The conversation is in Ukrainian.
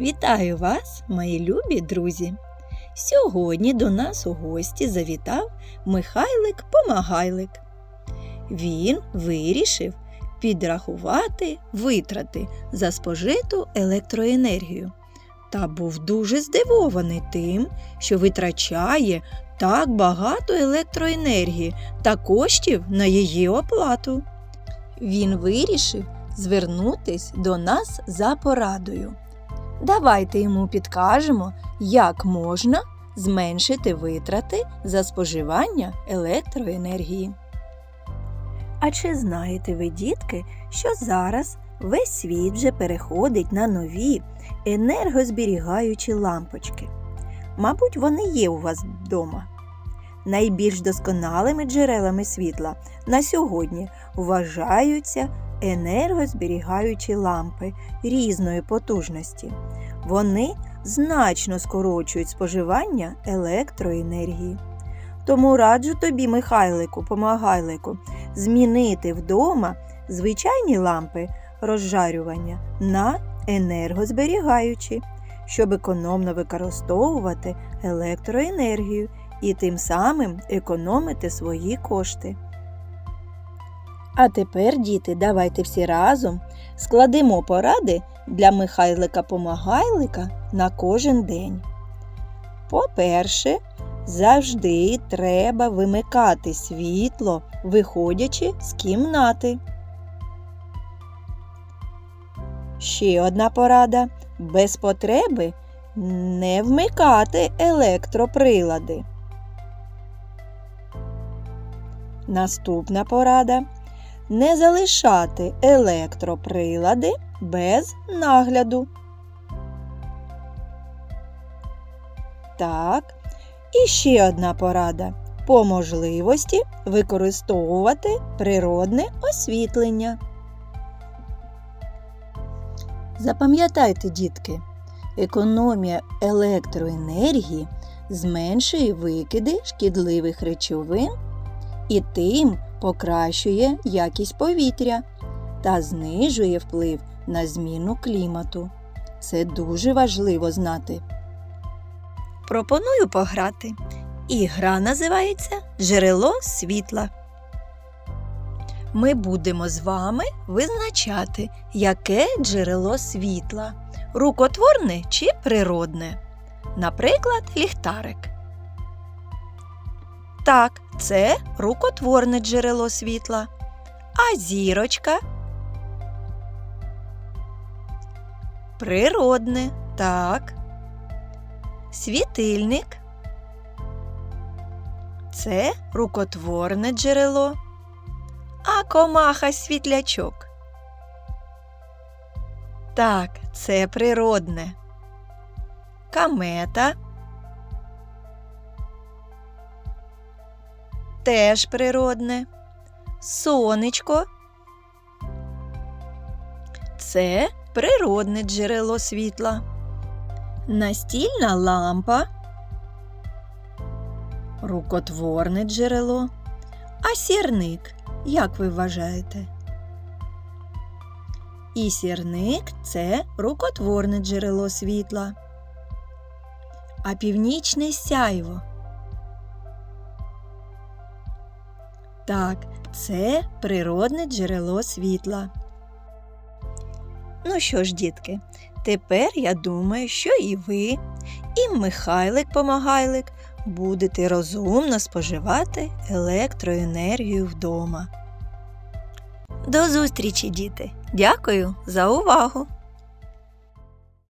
Вітаю вас, мої любі друзі! Сьогодні до нас у гості завітав Михайлик Помагайлик. Він вирішив підрахувати витрати за спожиту електроенергію та був дуже здивований тим, що витрачає так багато електроенергії та коштів на її оплату. Він вирішив звернутись до нас за порадою. Давайте йому підкажемо, як можна зменшити витрати за споживання електроенергії. А чи знаєте ви, дітки, що зараз весь світ вже переходить на нові енергозберігаючі лампочки? Мабуть, вони є у вас вдома. Найбільш досконалими джерелами світла на сьогодні вважаються енергозберігаючі лампи різної потужності. Вони значно скорочують споживання електроенергії. Тому раджу тобі, Михайлику, помагайлику, змінити вдома звичайні лампи розжарювання на енергозберігаючі, щоб економно використовувати електроенергію і тим самим економити свої кошти. А тепер, діти, давайте всі разом складемо поради для Михайлика Помагайлика на кожен день. По-перше, завжди треба вимикати світло, виходячи з кімнати. Ще одна порада без потреби не вмикати електроприлади. Наступна порада не залишати електроприлади без нагляду. Так, і ще одна порада. По можливості використовувати природне освітлення. Запам'ятайте, дітки, економія електроенергії зменшує викиди шкідливих речовин і тим покращує якість повітря та знижує вплив на зміну клімату. Це дуже важливо знати. Пропоную пограти. І гра називається Джерело світла. Ми будемо з вами визначати, яке джерело світла рукотворне чи природне. Наприклад, ліхтарик. Так, це рукотворне джерело світла. А зірочка природне, так. Світильник це рукотворне джерело. А комаха світлячок. Так, це природне. Камета теж природне. Сонечко це природне джерело світла. Настільна лампа рукотворне джерело. А сірник, як ви вважаєте? І сірник це рукотворне джерело світла. А північне сяйво. Так, це природне джерело світла. Ну що ж, дітки, тепер я думаю, що і ви, і Михайлик Помагайлик будете розумно споживати електроенергію вдома. До зустрічі, діти! Дякую за увагу!